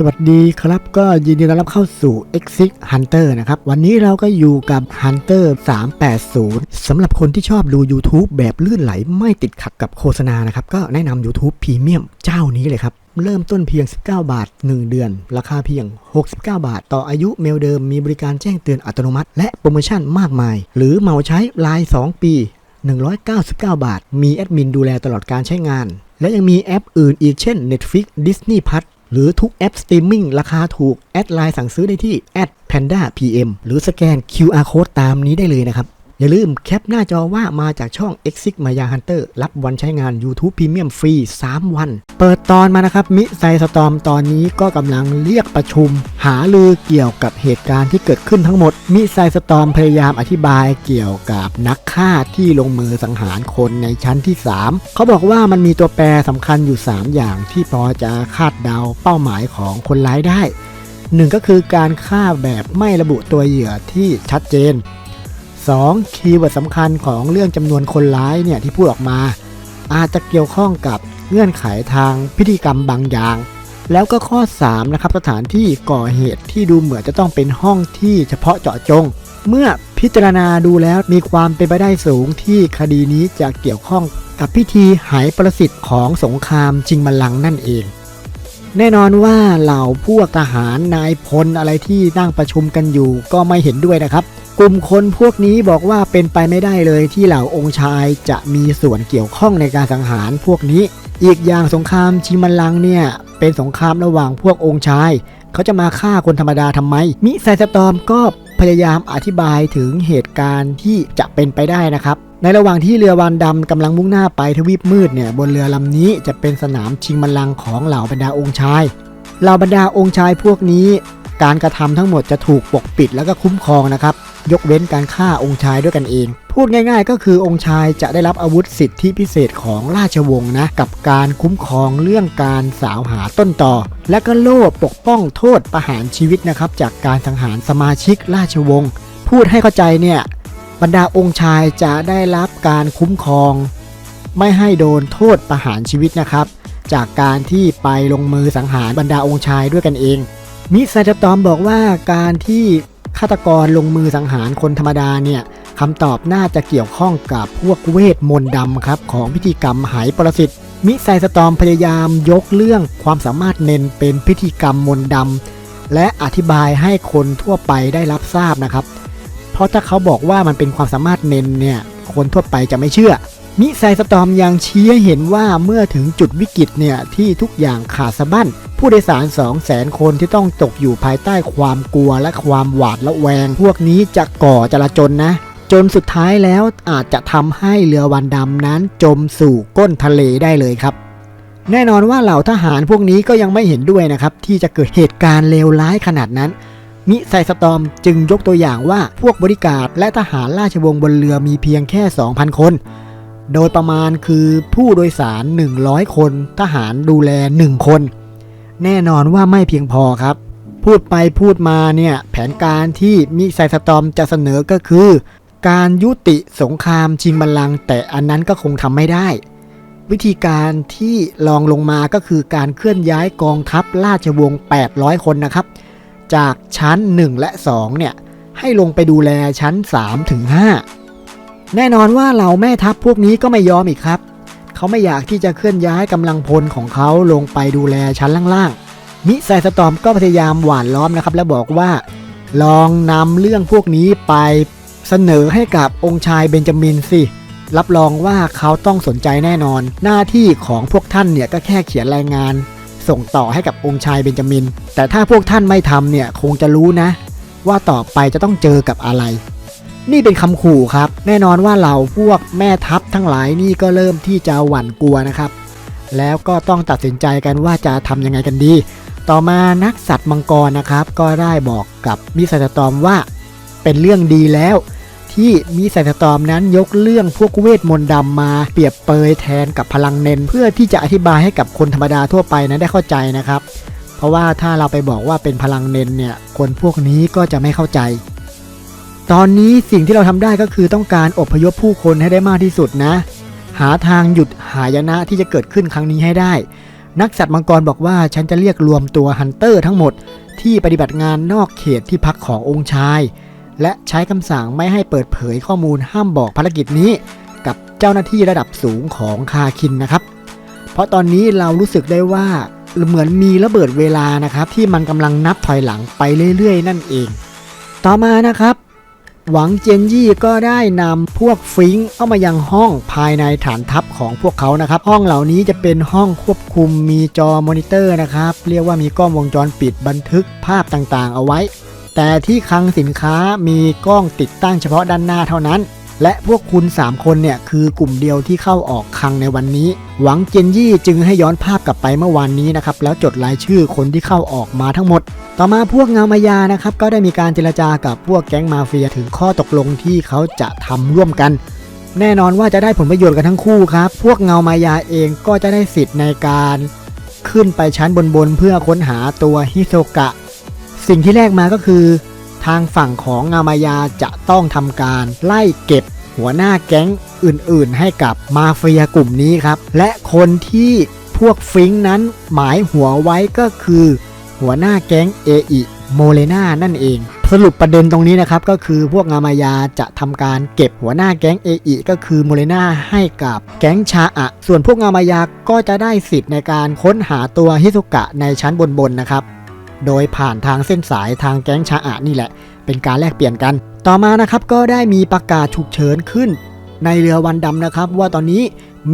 สวัสดีครับก็ยินดีต้อนรับเข้าสู่ Exit Hunter นะครับ วันนี้เราก็อยู่กับ Hunter 380สำหรับคนที่ชอบดู YouTube แบบลื่นไหลไม่ติดขัดกับโฆษณานะครับ ก็แนะนำ YouTube Premium เจ้านี้เลยครับ เริ่มต้นเพียง 19 บาท 1 เดือน ราคาเพียง 69 บาท ต่ออายุเมลเดิมมีบริการแจ้งเตือนอัตโนมัติ และโปรโมชั่นมากมาย หรือเหมาใช้ราย 2 ปี 199 บาท มีแอดมินดูแลตลอดการใช้งานและยังมีแอปอื่นอีกเช่น Netflix Disney Plus หรือทุกแอปสตรีมมิ่งราคาถูก แอดไลน์สั่งซื้อได้ที่แอด panda pm หรือสแกน QR code ตามนี้ได้เลยนะครับ อย่าลืมแคปหน้าจอว่ามาจากช่อง Exit Maya Hunter รับวันใช้งาน YouTube Premium ฟรี 3 วัน เปิดตอนมานะครับ มิไซสตอมตอนนี้ก็กำลังเรียกประชุม หาลือเกี่ยวกับเหตุการณ์ที่เกิดขึ้นทั้งหมด มิไซสตอมพยายามอธิบายเกี่ยวกับนักฆ่าที่ลงมือสังหารคนในชั้นที่ 3 เขาบอกว่ามันมีตัวแปรสำคัญอยู่ 3 อย่างที่พอจะคาดเดาเป้าหมายของคนร้ายได้หนึ่งก็คือการฆ่าแบบไม่ระบุตัวเหยื่อที่ชัดเจน 2. คีย์เวิร์ดสำคัญของเรื่องจำนวนคนร้ายเนี่ยที่พูดออกมา อาจจะเกี่ยวข้องกับเงื่อนไขทางพิธีกรรมบางอย่าง แล้วก็ข้อ 3 นะครับสถานที่ก่อเหตุที่ดูเหมือนจะต้องเป็นห้องที่เฉพาะเจาะจง เมื่อพิจารณาดูแล้วมีความเป็นไปได้สูงที่คดีนี้จะเกี่ยวข้องกับพิธีหายประสิทธิ์ของสงครามชิงบัลลังก์นั่นเองแน่นอนว่าเหล่าพวกทหารนายพลอะไรที่นั่งประชุมกันอยู่ก็ไม่เห็นด้วยนะครับ กลุ่มคนพวกนี้บอกว่าเป็นไปไม่ได้เลยที่เหล่าองค์ชายจะมีส่วนเกี่ยวข้องในการสังหารพวกนี้ อีกอย่างสงครามชิงบัลลังเนี่ย เป็นสงครามระหว่างพวกองค์ชาย เขาจะมาฆ่าคนธรรมดาทำไม มิไซสตอมก็พยายามอธิบายถึงเหตุการณ์ที่จะเป็นไปได้นะครับ ในระหว่างที่เรือวานดำกำลังมุ่งหน้าไปทวีปมืดเนี่ยบนเรือลำนี้จะเป็นสนามชิงบัลลังก์ของเหล่าบรรดาองค์ชายเหล่าบรรดาองค์ชายพวกนี้ การกระทำทั้งหมดจะถูกปกปิดแล้วก็คุ้มครองนะครับ ยกเว้นการฆ่าองค์ชายด้วยกันเอง พูดง่ายๆ ก็คือองค์ชายจะได้รับอาวุธสิทธิพิเศษของราชวงศ์นะ กับการคุ้มครองเรื่องการสาวหาต้นต่อ และก็โล่ปกป้องโทษประหารชีวิตนะครับ จากการสังหารสมาชิกราชวงศ์พูดให้เข้าใจเนี่ยบรรดาองค์ชายจะได้รับการคุ้มครอง ไม่ให้โดนโทษประหารชีวิตนะครับ จากการที่ไปลงมือสังหารบรรดาองค์ชายด้วยกันเอง มิไซจตอมบอกว่าการที่ฆาตกรลงมือสังหารคนธรรมดาเนี่ยคำตอบน่าจะเกี่ยวข้องกับพวกเวทมนต์ดำครับ ของพิธีกรรมหายประสิตมิไซสตอมพยายามยกเรื่องความสามารถเน้นเป็นพิธีกรรมมนต์ดำและอธิบายให้คนทั่วไปได้รับทราบนะครับ เพราะถ้าเขาบอกว่ามันเป็นความสามารถเน้นเนี่ยคนทั่วไปจะไม่เชื่อ มิไซสตอมยังชี้ให้เห็นว่าเมื่อถึงจุดวิกฤตเนี่ยที่ทุกอย่างขาดสะบั้น ผู้โดยสาร 2 0 0แสนคนที่ต้องตกอยู่ภายใต้ความกลัวและความหวาดระแวง พวกนี้จะก่อจลาจลนะ จนสุดท้ายแล้วอาจจะทำให้เรือวันดำนั้นจมสู่ก้นทะเลได้เลยครับ แน่นอนว่าเหล่าทหารพวกนี้ก็ยังไม่เห็นด้วยนะครับ ที่จะเกิดเหตุการณ์เลวร้ายขนาดนั้นมิไซสตอมจึงยกตัวอย่างว่าพวกบริการและทหารราชวงศ์บนเรือมีเพียงแค่ 2,000 คน โดยประมาณคือผู้โดยสาร 100 คน ทหารดูแล 1 คน แน่นอนว่าไม่เพียงพอครับ พูดไปพูดมาเนี่ยแผนการที่มิไซสตอมจะเสนอก็คือ การยุติสงครามชิงบัลลังก์แต่อันนั้นก็คงทำไม่ได้ วิธีการที่ลองลงมาก็คือการเคลื่อนย้ายกองทัพราชวงศ์ 800 คนนะครับ จากชั้น 1 และ 2 เนี่ยให้ลงไปดูแลชั้น 3 ถึง 5 แน่นอนว่าเหล่าแม่ทัพพวกนี้ก็ไม่ยอมอีกครับ เขาไม่อยากที่จะเคลื่อนย้ายกำลังพลของเขาลงไปดูแลชั้นล่างๆ มิไซสตอมก็พยายามหว่านล้อมนะครับ และบอกว่า ลองนำเรื่องพวกนี้ไปเสนอให้กับองค์ชายเบนจามินสิ รับรองว่าเขาต้องสนใจแน่นอน หน้าที่ของพวกท่านเนี่ยก็แค่เขียนรายงาน ส่งต่อให้กับองค์ชายเบนจามิน แต่ถ้าพวกท่านไม่ทำเนี่ยคงจะรู้นะ ว่าต่อไปจะต้องเจอกับอะไร นี่เป็นคำขู่ครับ แน่นอนว่าเหล่าพวกแม่ทัพทั้งหลายนี่ก็เริ่มที่จะหวั่นกลัวนะครับ แล้วก็ต้องตัดสินใจกันว่าจะทำยังไงกันดี ต่อมานักสัตว์มังกรนะครับ ก็ได้บอกกับมิสไซสตอมว่า เป็นเรื่องดีแล้ว ที่มิสไซสตอมนั้นยกเรื่องพวกเวทมนต์ดำมาเปรียบเปยแทนกับพลังเน้นเพื่อที่จะอธิบายให้กับคนธรรมดาทั่วไปนั้นได้เข้าใจนะครับ เพราะว่าถ้าเราไปบอกว่าเป็นพลังเน้นเนี่ยคนพวกนี้ก็จะไม่เข้าใจ ตอนนี้สิ่งที่เราทำได้ก็คือต้องการอพยพผู้คนให้ได้มากที่สุดนะ หาทางหยุดหายนะที่จะเกิดขึ้นครั้งนี้ให้ได้ นักสัตว์มังกรบอกว่าฉันจะเรียกรวมตัวฮันเตอร์ทั้งหมดที่ปฏิบัติงานนอกเขตที่พักขององค์ชาย และใช้คำสั่งไม่ให้เปิดเผยข้อมูลห้ามบอกภารกิจนี้ กับเจ้าหน้าที่ระดับสูงของคาคินนะครับ เพราะตอนนี้เรารู้สึกได้ว่าเหมือนมีระเบิดเวลานะครับ ที่มันกำลังนับถอยหลังไปเรื่อยๆ นั่นเอง ต่อมานะครับ หวังเจยนยี่ก็ได้นำพวกฟิงเข้ามายังห้องภายในฐานทัพของพวกเขานะครับ ห้องเหล่านี้จะเป็นห้องควบคุมมีจอมอนิเตอร์นะครับ เรียกว่ามีกล้องวงจรปิดบันทึกภาพต่างๆ เอาไว้ แต่ที่คลังสินค้ามีกล้องติดตั้งเฉพาะด้านหน้าเท่านั้น และพวกคุณ 3 คนเนี่ยคือกลุ่มเดียวที่เข้าออกคังในวันนี้ หวังเจยนยี่จึงให้ย้อนภาพกลับไปเมื่อวานนี้นะครับแล้วจดรายชื่อคนที่เข้าออกมาทั้งหมด ต่อมาพวกเงามายานะครับก็ได้มีการเจรจากับพวกแก๊งมาเฟียถึงข้อตกลงที่เขาจะทำร่วมกัน แน่นอนว่าจะได้ผลประโยชน์กันทั้งคู่ครับพวกเงามายาเองก็จะได้สิทธิ์ในการขึ้นไปชั้นบนๆเพื่อค้นหาตัวฮิโซกะ สิ่งที่แรกมาก็คือ ทางฝั่งของงามายาจะต้องทำการไล่เก็บหัวหน้าแก๊งอื่นๆ ให้กับมาเฟียกลุ่มนี้ครับ และคนที่พวกฟิงนั้นหมายหัวไว้ก็คือ หัวหน้าแก๊งเออิโมเลนานั่นเอง สรุปประเด็นตรงนี้นะครับก็คือพวกงามายาจะทำการเก็บหัวหน้าแก๊งเออิก็คือโมเลนาให้กับแก๊งชาอะ ส่วนพวกงามายาก็จะได้สิทธิ์ในการค้นหาตัวฮิซุกะในชั้นบนๆนะครับ โดยผ่านทางเส้นสายทางแก๊งชาอะนี่แหละ เป็นการแลกเปลี่ยนกัน ต่อมานะครับก็ได้มีประกาศฉุกเฉินขึ้น ในเรือวันดำนะครับ ว่าตอนนี้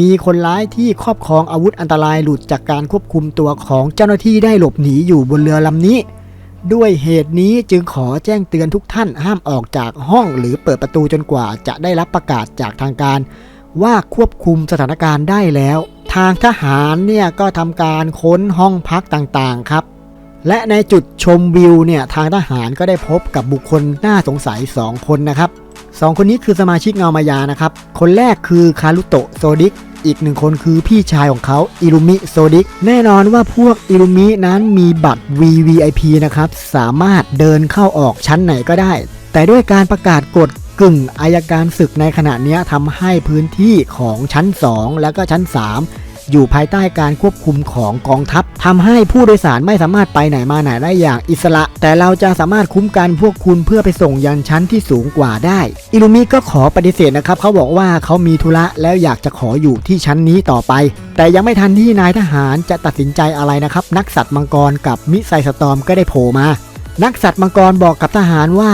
มีคนร้ายที่ครอบครองอาวุธอันตรายหลุดจากการควบคุมตัวของเจ้าหน้าที่ได้หลบหนีอยู่บนเรือลำนี้ ด้วยเหตุนี้จึงขอแจ้งเตือนทุกท่านห้ามออกจากห้องหรือเปิดประตูจนกว่าจะได้รับประกาศจากทางการ ว่าควบคุมสถานการณ์ได้แล้ว ทางทหารเนี่ยก็ทำการค้นห้องพักต่างๆครับ และในจุดชมวิวเนี่ยทางทหารก็ได้พบกับบุคคลน่าสงสัย 2 คนนะครับสองคนนี้คือสมาชิกเงามายานะครับ คนแรกคือคารุโตะโซดิก อีกหนึ่งคนคือพี่ชายของเขาอิรุมิโซดิก แน่นอนว่าพวกอิรุมินั้นมีบัตร VVIP นะครับ สามารถเดินเข้าออกชั้นไหนก็ได้ แต่ด้วยการประกาศกฎกึ่งอายการศึกในขณะนี้ทำให้พื้นที่ของชั้น 2 แล้วก็ชั้น 3 อยู่ภายใต้การควบคุมของกองทัพทำให้ผู้โดยสารไม่สามารถไปไหนมาไหนได้อย่างอิสระ แต่เราจะสามารถคุ้มกันพวกคุณเพื่อไปส่งยันชั้นที่สูงกว่าได้ อิลูมิก็ขอปฏิเสธนะครับเขาบอกว่าเขามีธุระแล้วอยากจะขออยู่ที่ชั้นนี้ต่อไป แต่ยังไม่ทันที่นายทหารจะตัดสินใจอะไรนะครับ นักสัตว์มังกรกับมิไซสตอมก็ได้โผล่มา นักสัตว์มังกรบอกกับทหารว่า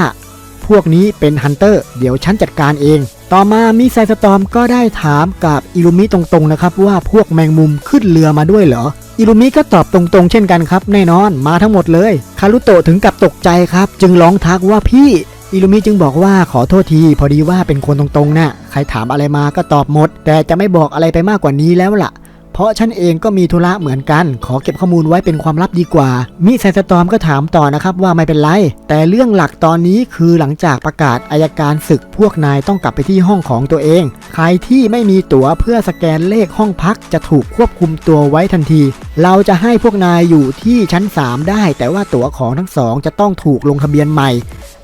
พวกนี้เป็นฮันเตอร์ เดี๋ยวฉันจัดการเอง ต่อมามิไซสตอมก็ได้ถามกับอิลูมิตรงๆนะครับว่าพวกแมงมุมขึ้นเรือมาด้วยเหรอ อิลูมิก็ตอบตรงๆ เช่นกันครับ แน่นอนมาทั้งหมดเลย คารุโตะถึงกับตกใจครับ จึงร้องทักว่าพี่อิลูมิจึงบอกว่าขอโทษที พอดีว่าเป็นคนตรงๆนะ่ะใครถามอะไรมาก็ตอบหมด แต่จะไม่บอกอะไรไปมากกว่านี้แล้วล่ะ เพราะฉันเองก็มีธุระเหมือนกัน ขอเก็บข้อมูลไว้เป็นความลับดีกว่า มิไซสตอมก็ถามต่อนะครับว่าไม่เป็นไร แต่เรื่องหลักตอนนี้คือหลังจากประกาศอายการศึกพวกนายต้องกลับไปที่ห้องของตัวเอง ใครที่ไม่มีตั๋วเพื่อสแกนเลขห้องพักจะถูกควบคุมตัวไว้ทันที เราจะให้พวกนายอยู่ที่ชั้น 3 ได้ แต่ว่าตั๋วของทั้งสองจะต้องถูกลงทะเบียนใหม่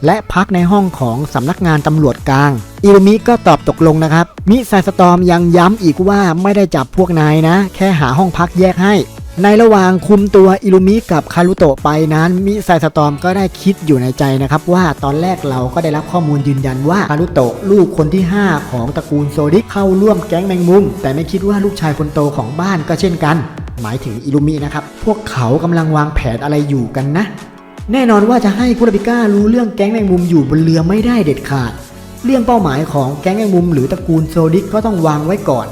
และพักในห้องของสำนักงานตำรวจกลางอิรุมิก็ตอบตกลงนะครับ มิไซสตอมยังย้ำอีกว่าไม่ได้จับพวกนายนะแค่หาห้องพักแยกให้ ในระหว่างคุมตัวอิรุมิกับคารุโตะไปนั้นมิไซสตอมก็ได้คิดอยู่ในใจนะครับว่าตอนแรกเราก็ได้รับข้อมูลยืนยันว่าคารุโตะลูกคนที่ 5 ของตระกูลโซดิกเข้าร่วมแก๊งแมงมุม แต่ไม่คิดว่าลูกชายคนโตของบ้านก็เช่นกัน หมายถึงอิรุมินะครับพวกเขากำลังวางแผนอะไรอยู่กันนะ แน่นอนว่าจะให้คุราบิก้ารู้เรื่องแก๊งแมงมุมอยู่บนเรือไม่ได้เด็ดขาด เรื่องเป้าหมายของแก๊งแมงมุม หรือตระกูลโซดิกก็ต้องวางไว้ก่อน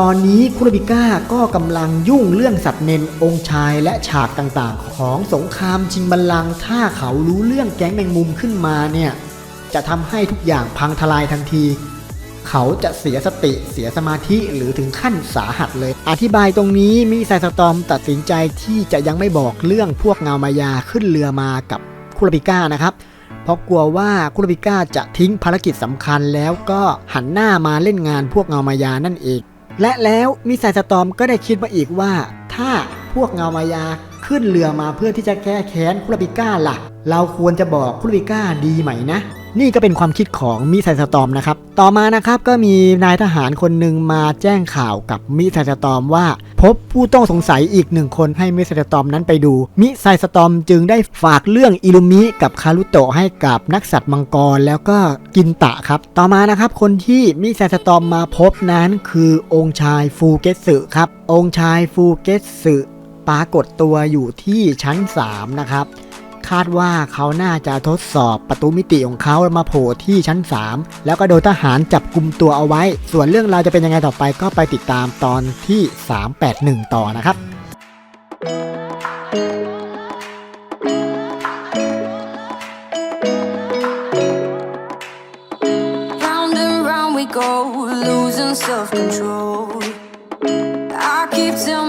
ตอนนี้คุรบิก้าก็กำลังยุ่งเรื่องสัตว์เนนองค์ชายและฉากต่างๆ ของสงครามชิงบัลลังก์ถ้าเขารู้เรื่องแก๊งแมงมุมขึ้นมาเนี่ย จะทำให้ทุกอย่างพังทลายทันที เขาจะเสียสติเสียสมาธิหรือถึงขั้นสาหัสเลย อธิบายตรงนี้มีไซสตอมตัดสินใจที่จะยังไม่บอกเรื่องพวกเงามายาขึ้นเรือมากับคุรบิก้านะครับเพราะกลัวว่าคุรบิก้าจะทิ้งภารกิจสำคัญแล้วก็หันหน้ามาเล่นงานพวกเงามายานั่นเอง และแล้วมิสไซสตอมก็ได้คิดมาอีกว่า ถ้า พวกเงามายาขึ้นเรือมาเพื่อที่จะแก้แค้นคุรบิก้าล่ะ เราควรจะบอกคุรบิก้าดีไหมนะ นี่ก็เป็นความคิดของมิไซสตอมนะครับ ต่อมานะครับก็มีนายทหารคนหนึ่งมาแจ้งข่าวกับมิไซสตอมว่า พบผู้ต้องสงสัยอีกหนึ่งคนให้มิไซสตอมนั้นไปดู มิไซสตอมจึงได้ฝากเรื่องอิลุมิกับคารุโตะให้กับนักสัตว์มังกรแล้วก็กินตะครับ ต่อมานะครับคนที่มิไซสตอมมาพบนั้นคือองค์ชายฟูเกสึครับ องค์ชายฟูเกสึ ปรากฏตัวอยู่ที่ชั้น 3 นะครับ คาดว่าเขาน่าจะทดสอบประตูมิติของเขามาโผล่ที่ชั้น 3 แล้วก็โดนทหารจับกลุ่มตัวเอาไว้ ส่วนเรื่องราวจะเป็นยังไงต่อไปก็ไปติดตามตอนที่ 381 ต่อนะครับ go, losing self control.